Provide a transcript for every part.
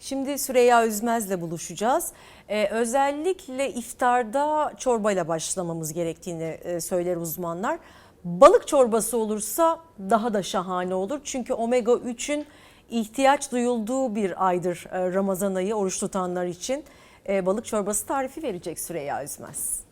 Şimdi Süreyya Üzmez'le buluşacağız. Ee, özellikle iftarda çorbayla başlamamız gerektiğini e, söyler uzmanlar. Balık çorbası olursa daha da şahane olur. Çünkü omega 3'ün ihtiyaç duyulduğu bir aydır e, Ramazan ayı oruç tutanlar için. E, balık çorbası tarifi verecek Süreyya Üzmez.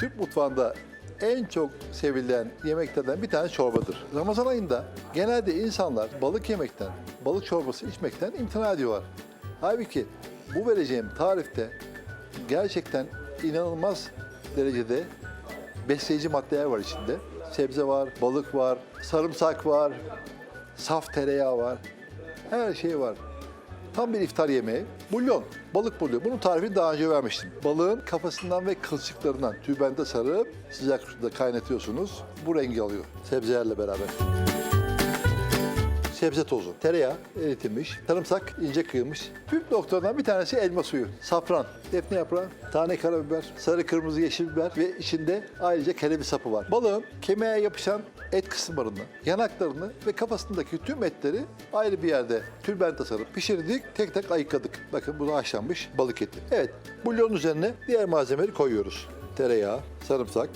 Türk mutfağında en çok sevilen yemeklerden bir tanesi çorbadır. Ramazan ayında genelde insanlar balık yemekten, balık çorbası içmekten imtina ediyorlar. Halbuki bu vereceğim tarifte gerçekten inanılmaz derecede besleyici maddeler var içinde. Sebze var, balık var, sarımsak var, saf tereyağı var. Her şey var. Tam bir iftar yemeği. Bulyon, balık bulyon. Bunun tarifini daha önce vermiştim. Balığın kafasından ve kılçıklarından tübende sarıp sıcak suda kaynatıyorsunuz. Bu rengi alıyor sebzelerle beraber. Sebze tozu, tereyağı eritilmiş, sarımsak ince kıyılmış. Püf noktalarından bir tanesi elma suyu, safran, defne yaprağı, tane karabiber, sarı kırmızı yeşil biber ve içinde ayrıca kereviz sapı var. Balığın kemiğe yapışan et kısımlarını, yanaklarını ve kafasındaki tüm etleri ayrı bir yerde tülbente sarıp pişirdik, tek tek ayıkladık. Bakın bu da haşlanmış balık eti. Evet, bulyonun üzerine diğer malzemeleri koyuyoruz. Tereyağı, sarımsak,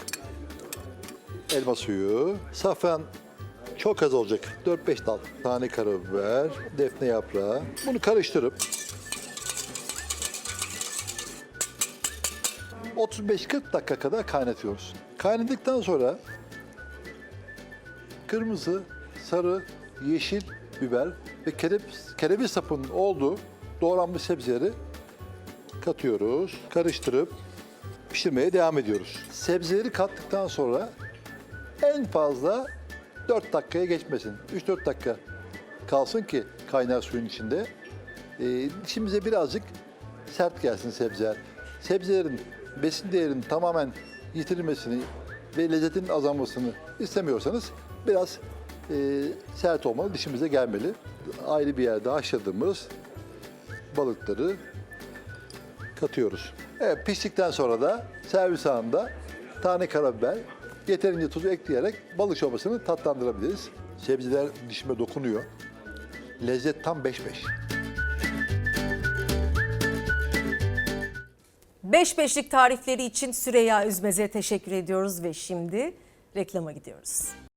elma suyu, safran çok az olacak. 4-5 dal. Tane karabiber, defne yaprağı. Bunu karıştırıp 35-40 dakika kadar kaynatıyoruz. Kaynadıktan sonra kırmızı, sarı, yeşil biber ve kereviz, kereviz sapının olduğu doğranmış sebzeleri katıyoruz. Karıştırıp pişirmeye devam ediyoruz. Sebzeleri kattıktan sonra en fazla 4 dakikaya geçmesin. 3-4 dakika kalsın ki kaynar suyun içinde. Ee, dişimize birazcık sert gelsin sebzeler. Sebzelerin besin değerinin tamamen yitirilmesini ve lezzetinin azalmasını istemiyorsanız biraz e, sert olmalı, dişimize gelmeli. Ayrı bir yerde haşladığımız balıkları katıyoruz. Evet piştikten sonra da servis anında tane karabiber, yeterince tuzu ekleyerek balık çorbasını tatlandırabiliriz. Sebzeler dişime dokunuyor. Lezzet tam 5-5. 5 beşlik tarifleri için Süreyya Üzmez'e teşekkür ediyoruz ve şimdi reklama gidiyoruz.